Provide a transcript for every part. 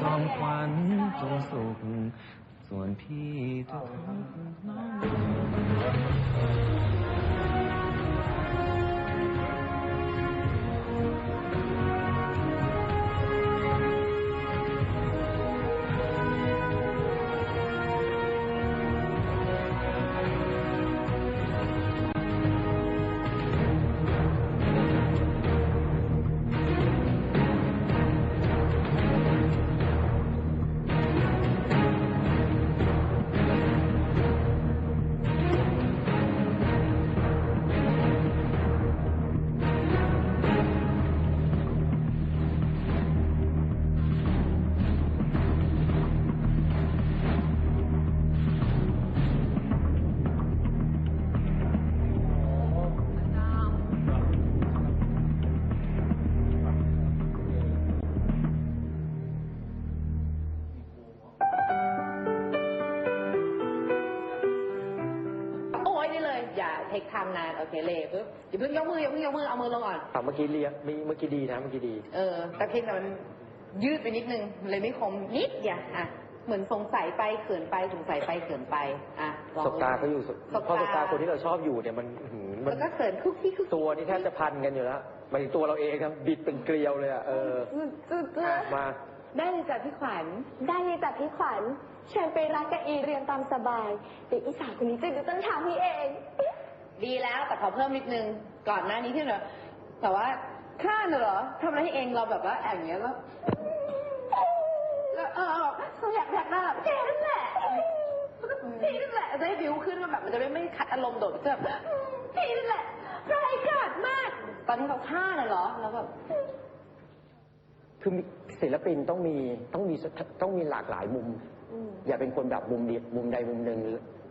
จอมขวัญจงสุข ส่วนพี่จะทุกน้อง เลยอย่าเทคไทม์นานโอเคเลยปึ๊บอย่าเพิ่งยกมืออย่าเพิ่งยกมือเอามือลงก่อนอะเมื่อกี้เรียกมีเมื่อกี้ดีนะเมื่อกี้ดี เออแต่เพียงแต่มันยืดไปนิดนึงเลยไม่คมนิดเดียวอะเหมือนสงสัยไปเขินไปสงสัยไปเขินไปอะลองสบตาเขาอยู่สสบเพราะสบตาตาคนที่เราชอบอยู่เนี่ยมันหืมมัแล้นวก็เขินคุกที่คุกตัวนี่แทบจะพันกันอยู่แล้วหมายถึงตัวเราเองครับบิดเป็นเกลียวเลยอะเออจุดอะมาได้เลยจ้ะพี่ขวัญ ได้เลยจ้ะพี่ขวัญเชิญไปรักกับอีเรียนตามสบาย เดี๋ยวอีสาวคนนี้จะดูต้นทางพี่เอง ดีแล้วแต่ขอเพิ่มนิดนึงก่อนหน้านี้ที่เราแต่ว่าข้าน่ะเหรอทำอะไรให้เองเราแบบว่าแอบอย่างเงี้ยแล้วแล้วเออเขาอยากอยากได้แบบแค่นั้นแหละพี่นั่นแหละจะให้บิวขึ้นมาแบบมันจะไม่ไม่ขัดอารมณ์โดดจะแบบพี่นั่นแหละร้ายกาจมาก ตอนที่เขาฆ่าน่ะเหรอแล้วแบบคือศิลปินต้องมีต้องมีต้องมีหลากหลายมุม อย่าเป็นคนแบบมุมเดียวมุมใดมุมหนึ่ง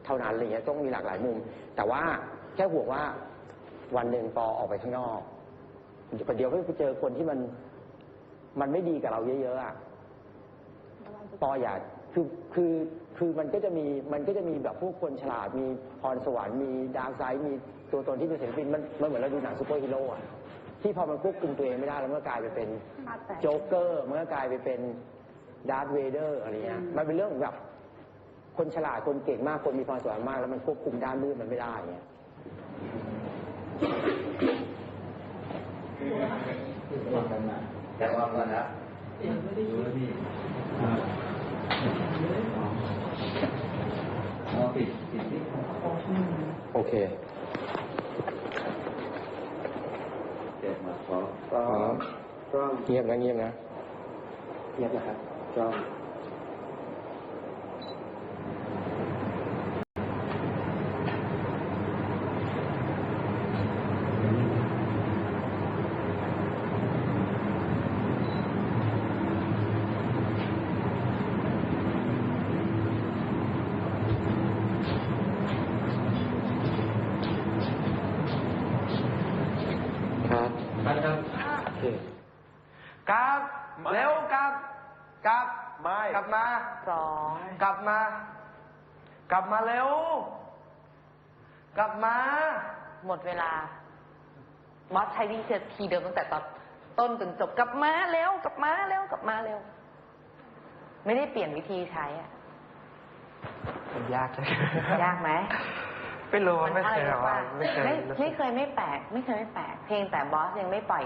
เท่านั้นอะไรเงี้ยต้องมีหลากหลายมุม แต่ว่า แค่ห่วงว่าวันหนึ่งปอออกไปข้างนอกเดี๋ยวไปเจอคนที่มัน มันไม่ดีกับเราเยอะๆอะปออย่าคือคือคือมันก็จะมีมันก็จะมีแบบพวกคนฉลาดมีพรสวรรค์มีดาร์กไซด์มีตัวตนที่เป็นศิลปินมันมันเหมือนเราดูหนังซูเปอร์ฮีโร่อะที่พอมันควบคุมตัวเองไม่ได้แล้วมันก็กลายไปเป็นโจ๊กเกอร์มันก็กลายไปเป็นดาร์ธเวเดอร์อะไรเงี้ยมันเป็นเรื่องของแบบคนฉลาดคนเก่งมากคนมีพรสวรรค์มาก แล้วมันควบคุมด้านมืดมันไม่ได้เงี้ย แต่ว่าก่อนนะเอาปิดปิดที่โอเคเจ็บมาขอพร้อมกล้องเงียบนะเงียบนะเงียบนะครับกล้อง ครับ นะครับ โอเค กลับเร็วกลับกลับไม่ กลับมา สองกลับมา กลับมาเร็ว กลับมา หมดเวลา มอสใช้วิธีทีเดิมตั้งแต่ตอนต้นจนจบกลับมาเร็วกลับมาเร็วกลับมาเร็ว ไม่ได้เปลี่ยนวิธีใช้อะมันยากจังยากไหมไม่รู้ว่าไม่เคยนแบบว่าอะรไม่เคยไม่รู้สึไม่กเคยไม่แปลกไม่เคยไม่แปลกเพียงแต่บอสยังไม่ปล่อย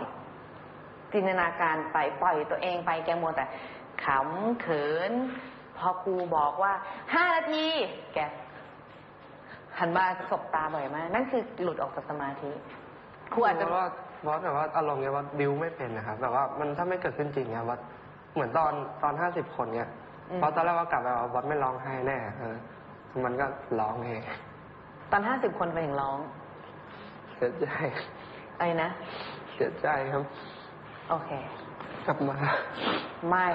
จินตนาการไปปล่อยตัวเองไปแกมัวแต่ขำเขิน พอครูบอกว่าห้านาทีแกหันมาสบตาบ่อยมาก นั่นคือหลุดออกจากสมาธิครูอาจจะว่าบอสแบบว่าอารมณ์เนี้ยว่าบิวไม่เป็นนะครับแบบว่ามันถ้าไม่เกิดขึ้นจริงเนี่ยว่าเหมือนตอนตอนห้าสิบคนเนี่ยอืมเพราะตอนแรกว่ากลับไปว่าบอสไม่ร้องไห้แน่เออมันก็ร้องเองตอนห้าสิบคนไปถึงร้อง เสียใจอะไรนะ เสียใจครับ โอเค กลับมา ไม่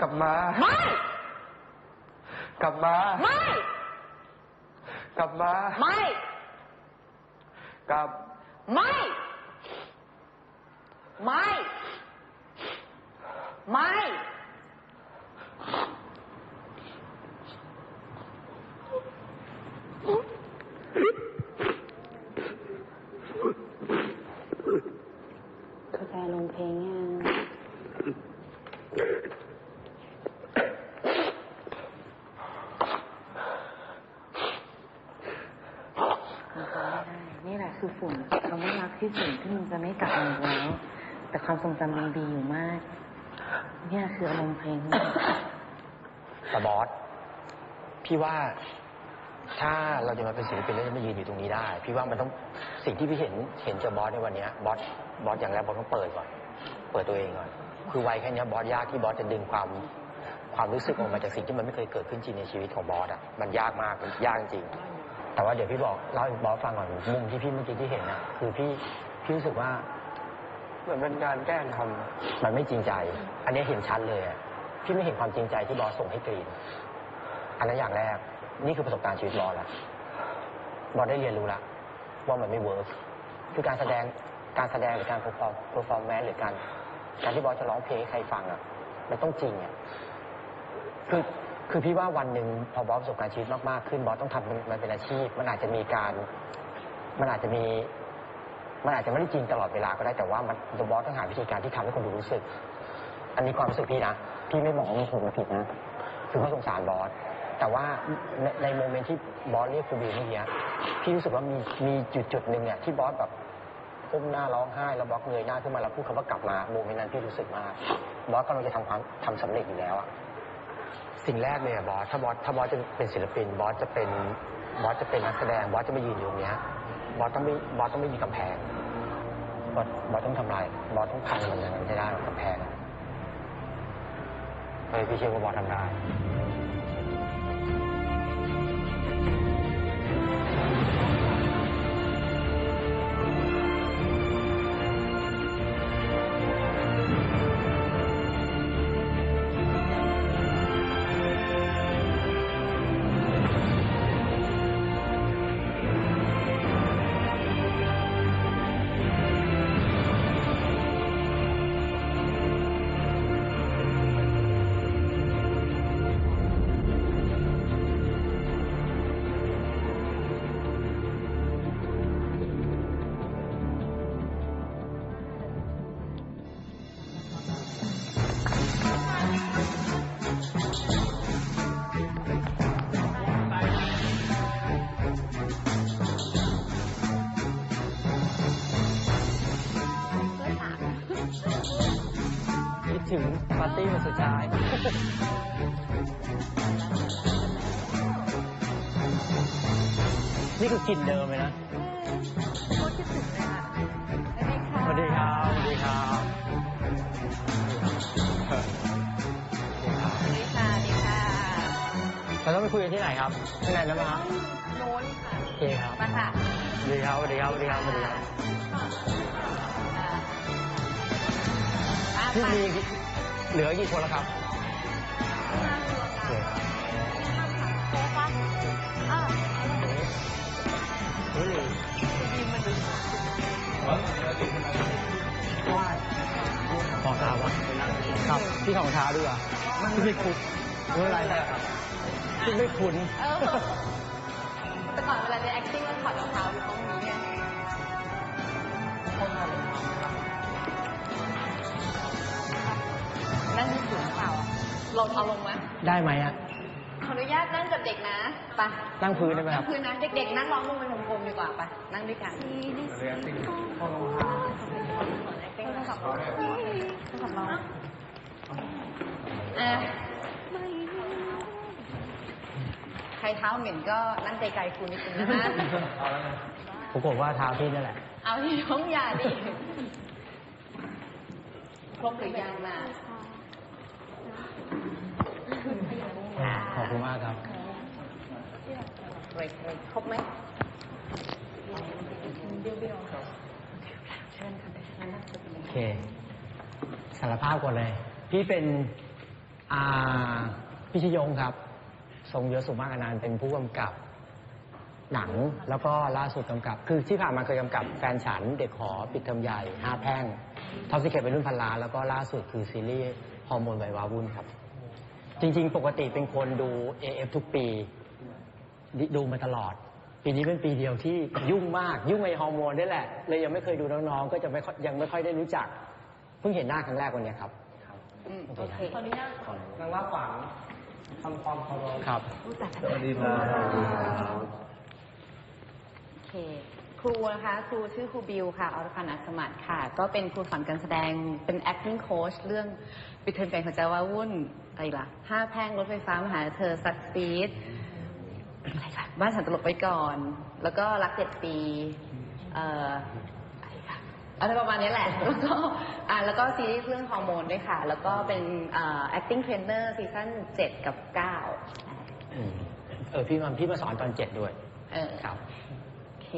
กลับมา ไม่ กลับมา ไม่ กลับมา ไม่ กลับ ไม่ ไม่ ไม่ กาแฟลงเพลงยัง นี่แหละคือฝุ่นคำว่ารักที่ฝุ่นที่มันจะไม่กลับมาอีกแล้ว แต่ความทรงจำยังดีอยู่มาก เนี่ยคืออารมณ์เพลงแต่บอสพี่ว่าถ้าเราจะมาเป็นศิลปินแล้วจะมายืนอยู่ตรงนี้ได้ พี่ว่ามันต้องสิ่งที่พี่เห็นเห็นจากบอสในวันนี้บอสบอสอย่างแรกบอสต้องเปิดก่อน เปิดตัวเองก่อน คือวัยแค่นี้บอสยากที่บอสจะดึงความความรู้สึกออกมาจากสิ่งที่มันไม่เคยเกิดขึ้นจริงในชีวิตของบอสอะมันยากมากมันยากจริง แต่ว่าเดี๋ยวพี่บอกเล่าให้บอสฟังก่อนมุมที่พี่เมื่อกี้ที่เห็นนะคือพี่พี่รู้สึกว่า เหมือนเป็นการแกล้งทำมันไม่จริงใจ อันนี้เห็นชัดเลยอะพี่ไม่เห็นความจริงใจที่บอสส่งให้กรีน อันนั้นอย่างแรก นี่คือประสบการณ์ชีวิตบอสละบอสได้เรียนรู้ละว่ามันไม่เวิร์กคือการแสดงการแสดงหรือการเพอร์ฟอร์มเพอร์ฟอร์แมนหรือการการที่บอสจะร้องเพลงให้ใครฟังอะ มันต้องจริงอะคือ คือพี่ว่าวันหนึ่งพอบอสประสบการณ์ชีวิตมากๆขึ้นบอสต้องทำมันมันเป็นอาชีพ มันอาจจะมีการมันอาจจะมี มันอาจจะไม่ได้จริงตลอดเวลาก็ได้แต่ว่ามันบอสต้องหาวิธีการที่ทำให้คนดูรู้สึก อันนี้ความรู้สึกพี่นะพี่ไม่บอกว่ามันถูกหรือผิดนะคือเขาสงสารบอสแต่ว่าในในโมเมนต์ที่บอสเรียกครูบีเมื่อกี้พี่รู้สึกว่ามีมีจุดจุดหนึ่งเนี่ยที่บอสแบบก้มหน้าร้องไห้แล้วบอสเงยหน้าขึ้นมาแล้วพูดคำว่ากลับมาโมเมนต์นั้นพี่รู้สึกมากบอสกำลังจะทำความทำสำเร็จอยู่แล้วอะ สิ่งแรกเนี่ยบอสถ้าบอสถ้าบอสจะเป็นศิลปินบอสจะเป็นบอสจะเป็นนักแสดงบอสจะไม่ยืนอยู่ตรงเนี้ยบอสต้องไม่บอสต้องไม่มีกำแพงบอสบอสต้องทำลายบอสต้องพังมันอย่างนั้นให้ได้กำแพงเฮ้ยพี่เชื่อว่าบอสทำได้ ถึงปาร์ตี้วันสุดท้ายนี่คือกลิ่นเดิมเลยนะสวัสดีครับสวัสดีครับดีค่ะดีค่ะเราต้องไปคุยกันที่ไหนครับข้างในนั้นไหมครับโน้นค่ะโอเคครับมาค่ะสวัสดีครับสวัสดีครับสวัสดีครับสวัสดีครับ อ่านี่ไปมีเหลือกี่คนแล้วครับโอเคครับนี่ของเท้าวะครับพี่ของเท้าด้วยอะพี่ไม่คุ้นไม่เป็นไรครับพี่ไม่คุ้นเออแต่ก่อนเวลาเรียน acting ก็ถอดรองเท้าอยู่ห้องนี้ไงนั่ง ลงเอาลงไหมได้ไหมอะขออนุญาตนั่งกับเด็กนะไปนั่งพื้นได้ไหมครับนั่งพื้นนะเด็กๆนั่งร้องลงเป็นวงกลมดีกว่าไปนั่งด้วยกันต้องขับรถต้องขับรถอะใครเท้าเหม็นก็นั่งไกลๆคุณนิดนึงนะคะผมบอกว่าเท้าพี่นั่นแหละ เอาที่ท้องยาดิครบหรือยังมา ขอบ คุณมากครับเบรกเบรกครบไหมโอเคสารภาพก่อนเลย พี่เป็นอ่าพี่ชยงครับ ทรงยศสุมากอนันต์เป็นผู้กำกับหนังแล้วก็ล่าสุดกำกับ คือที่ผ่านมาเคยกำกับแฟนฉันเด็กหอปิดเทอมใหญ่ห้าแพร่งท็อปสิเกตเป็นรุ่นพันล้านแล้วก็ล่าสุดคือซีรีส์ฮอร์โมนไวยวาวุ่นครับ จริง ๆ ปกติเป็นคนดู AF ทุกปี ดูมาตลอด ปีนี้เป็นปีเดียวที่ยุ่งมาก ยุ่งในฮอร์โมนนี่แหละ เลยยังไม่เคยดูน้องๆ ก็จะไม่ค่อยยังไม่ค่อยได้รู้จัก เพิ่งเห็นหน้าครั้งแรกวันเนี้ยครับอืมโอโอเคเคครับนางว่าฝังทำความเคารพครับสวัสดีครับโอเคขครูนะคะครูชื่อครูบิวค่ะอรพันธ์อัศมัติค่ะ ก็เป็นครูสอนการแสดงเป็น acting coach เรื่อง ปิดเทอมไก่หัวใจว่าวุ่นอะไรล่ะห้าแพร่งรถไฟฟ้ามาหาเธอซักซีดอะไรล่ะบ้านฉันตลกไปก่อน แล้วก็รักเจ็ดปี เอ่ออะไรค่ะอะไรประมาณนี้แหละ แล้วก็อ่าแล้วก็ซีรีส์เรื่องฮอร์โมนด้วยค่ะ แล้วก็เป็นเอ่อ acting trainer ซีซั่นเจ็ดกับเก้าอืมเออพี่มาพี่มาสอนตอนเจ็ดด้วย เออครับ โอเค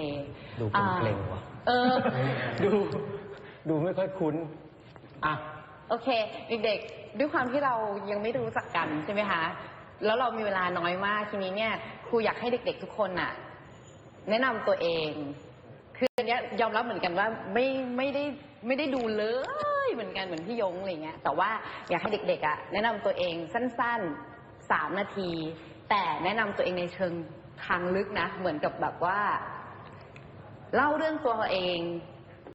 ดูเกรงๆว่ะ เออ ดู ดูไม่ค่อยคุ้น อะ โอเค เด็กๆ ด้วยความที่เรายังไม่รู้จักกันใช่ไหมคะ แล้วเรามีเวลาน้อยมากทีนี้เนี่ยครูอยากให้เด็ก ๆ ทุกคนน่ะ แนะนำตัวเอง คืออันเนี้ยยอมรับเหมือนกันว่าไม่ไม่ได้ไม่ได้ดูเลยเหมือนกันเหมือนพี่ยงอะไรเงี้ยแต่ว่าอยากให้เด็กๆอะแนะนำตัวเองสั้นๆสามนาที แต่แนะนำตัวเองในเชิงทางลึกนะ เหมือนกับแบบว่า เล่าเรื่องตัวเอง